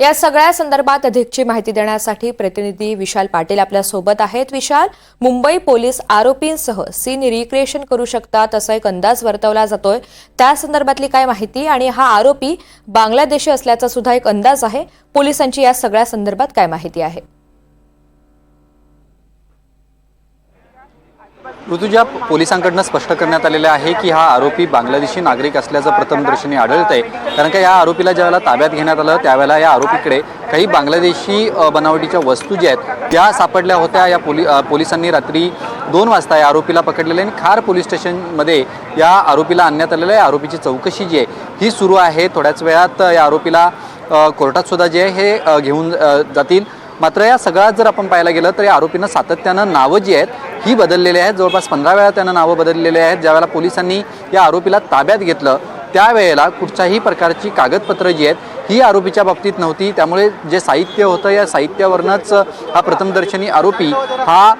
या सगळ्या संदर्भात अधिकची माहिती देण्यासाठी प्रतिनिधी विशाल पाटील आपल्यासोबत आहेत. विशाल मुंबई पोलीस आरोपींसह सीन रिक्रिएशन करू शकतात असा एक अंदाज वर्तवला जातोय. त्या संदर्भातली काय माहिती आणि हा आरोपी बांगलादेशी असल्याचा सुद्धा एक अंदाज आहे. पोलिसांची या सगळ्या संदर्भात काय माहिती आहे? ऋतुजा पोलिसांकडनं स्पष्ट करण्यात आलेलं आहे की हा आरोपी बांगलादेशी नागरिक असल्याचं प्रथमदर्शनी आढळत आहे कारण का या आरोपीला ज्यावेळेला ताब्यात घेण्यात आलं त्यावेळेला या आरोपीकडे काही बांगलादेशी बनावटीच्या वस्तू ज्या आहेत त्या सापडल्या होत्या. या पोलि पोलिसांनी रात्री दोन वाजता या आरोपीला पकडलेलं आहे आणि खार पोलीस स्टेशनमध्ये या आरोपीला आणण्यात आलेलं आहे. आरोपीची चौकशी जी आहे ही सुरू आहे. थोड्याच वेळात या आरोपीला कोर्टातसुद्धा कोर्टात सुद्धा जे आहे हे घेऊन जातील. मात्र या सगळ्यात जर आपण पाहायला गेलं तर या आरोपीनं सातत्यानं नावं जी आहेत ही बदललेली आहेत. जवळपास पंधरा वेळा त्यानं नावं बदललेली आहेत. ज्यावेळेला पोलिसांनी या आरोपीला ताब्यात घेतलं त्यावेळेला कुठच्याही प्रकारची कागदपत्रं जी आहेत ही आरोपीच्या बाबतीत नव्हती. त्यामुळे जे साहित्य होतं या साहित्यावरनंच हा प्रथमदर्शनी आरोपी हा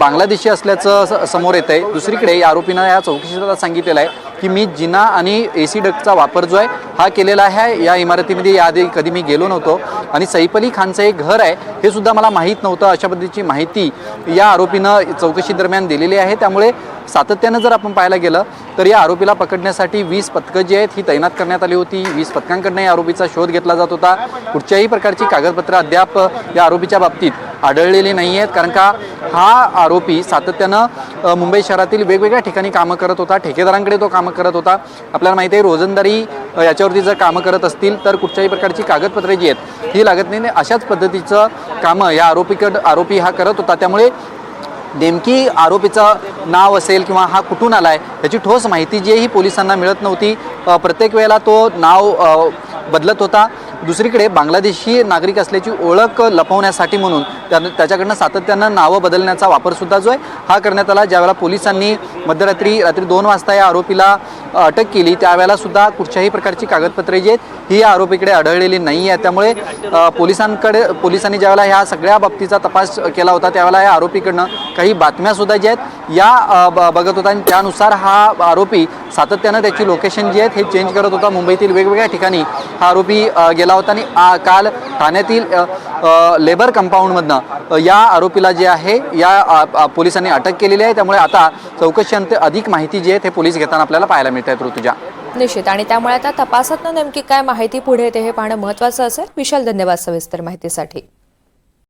बांगलादेशी असल्याचं समोर येत आहे दुसरीकडे या आरोपीनं या चौकशीला सांगितलेलं आहे की मी जिना आणि ए सी डकचा वापर जो आहे हा केलेला आहे. या इमारतीमध्ये याआधी कधी मी गेलो नव्हतो. आणि सैफ अली खानचं एक घर आहे हे सुद्धा मला माहीत नव्हतं. अशा पद्धतीची माहिती या आरोपीनं चौकशी दरम्यान दिलेली आहे. त्यामुळे सातत्यानं जर आपण पाहायला गेलं तर या आरोपीला पकडण्यासाठी वीस पथकं जी आहेत ही तैनात करण्यात आली होती. वीस पथकांकडनं या आरोपीचा शोध घेतला जात होता. कुठच्याही प्रकारची कागदपत्रं अद्याप या आरोपीच्या बाबतीत आढळलेली नाही आहेत. कारण का हा आरोपी सातत्यानं मुंबई शहरातील वेगवेगळ्या ठिकाणी कामं करत होता. ठेकेदारांकडे तो कामं करत होता. आपल्याला माहिती आहे रोजंदारी याच्यावरती जर कामं करत असतील तर कुठच्याही प्रकारची कागदपत्रे जी आहेत ही लागत नाही. अशाच पद्धतीचं कामं या आरोपीकड आरोपी हा करत होता. त्यामुळे नेमकी आरोपीचं नाव असेल किंवा हा कुठून आला आहे याची ठोस माहिती जी ही पोलिसांना मिळत नव्हती प्रत्येक वेळेला तो नाव बदलत होता. दुसरीकडे बांगलादेशी नागरिक असल्याची ओळख लपवण्यासाठी म्हणून त्या त्याच्याकडनं सातत्यानं नावं बदलण्याचा वापरसुद्धा जो आहे हा करण्यात आला. ज्यावेळेला पोलिसांनी मध्यरात्री रात्री दोन वाजता या आरोपीला अटक केली त्यावेळेला सुद्धा कुठच्याही प्रकारची कागदपत्रे जी आहेत ही या आरोपीकडे आढळलेली नाही आहे. त्यामुळे पोलिसांकडे पोलिसांनी ज्यावेळेला ह्या सगळ्या बाबतीचा तपास केला होता त्यावेळेला या आरोपीकडनं काही बातम्यासुद्धा ज्या आहेत या ब- बघत होता. आणि त्यानुसार हा आरोपी सातत्यानं त्याची लोकेशन जी आहेत हे चेंज करत होता. मुंबईतील वेगवेगळ्या ठिकाणी हा आरोपी गेला केला होता आणि काल ठाण्यातील लेबर कंपाऊंडमधनं या आरोपीला जे आहे या पोलिसांनी अटक केलेली आहे. त्यामुळे आता चौकशी अधिक माहिती जी आहे ते पोलीस घेताना आपल्याला पाहायला मिळत आहेत ऋतुजा. निश्चित. आणि त्यामुळे आता तपासातनं नेमकी काय माहिती पुढे येते हे पाहणं महत्त्वाचं असेल. विशाल धन्यवाद सविस्तर माहितीसाठी.